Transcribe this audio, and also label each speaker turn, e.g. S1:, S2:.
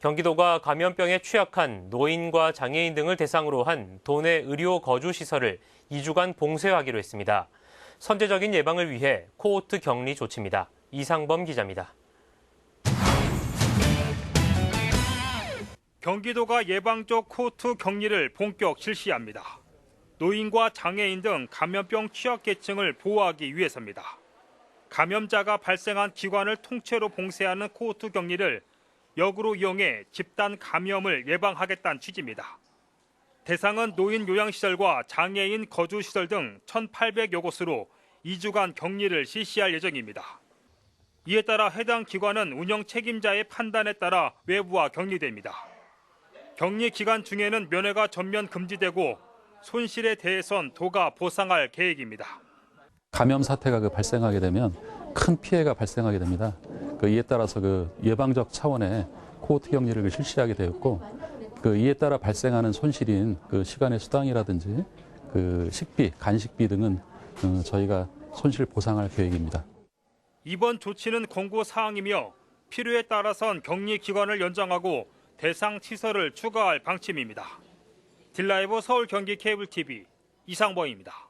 S1: 경기도가 감염병에 취약한 노인과 장애인 등을 대상으로 한 도내 의료 거주 시설을 2주간 봉쇄하기로 했습니다. 선제적인 예방을 위해 코호트 격리 조치입니다. 이상범 기자입니다.
S2: 경기도가 예방적 코트 격리를 본격 실시합니다. 노인과 장애인 등 감염병 취약계층을 보호하기 위해서입니다. 감염자가 발생한 기관을 통째로 봉쇄하는 코트 격리를 역으로 이용해 집단 감염을 예방하겠다는 취지입니다. 대상은 노인 요양시설과 장애인 거주시설 등 1,800여 곳으로 2주간 격리를 실시할 예정입니다. 이에 따라 해당 기관은 운영 책임자의 판단에 따라 외부와 격리됩니다. 격리 기간 중에는 면회가 전면 금지되고 손실에 대해선 도가 보상할 계획입니다.
S3: 감염 사태가 그 발생하게 되면 큰 피해가 발생하게 됩니다. 그 이에 따라서 그 예방적 차원의 코호트 격리를 그 실시하게 되었고 그 이에 따라 발생하는 손실인 그 시간의 수당이라든지 그 식비, 간식비 등은 어, 저희가 손실 보상할 계획입니다.
S2: 이번 조치는 권고 사항이며 필요에 따라선 격리 기간을 연장하고 대상 시설을 추가할 방침입니다. 딜라이브 서울 경기 케이블 TV 이상범입니다.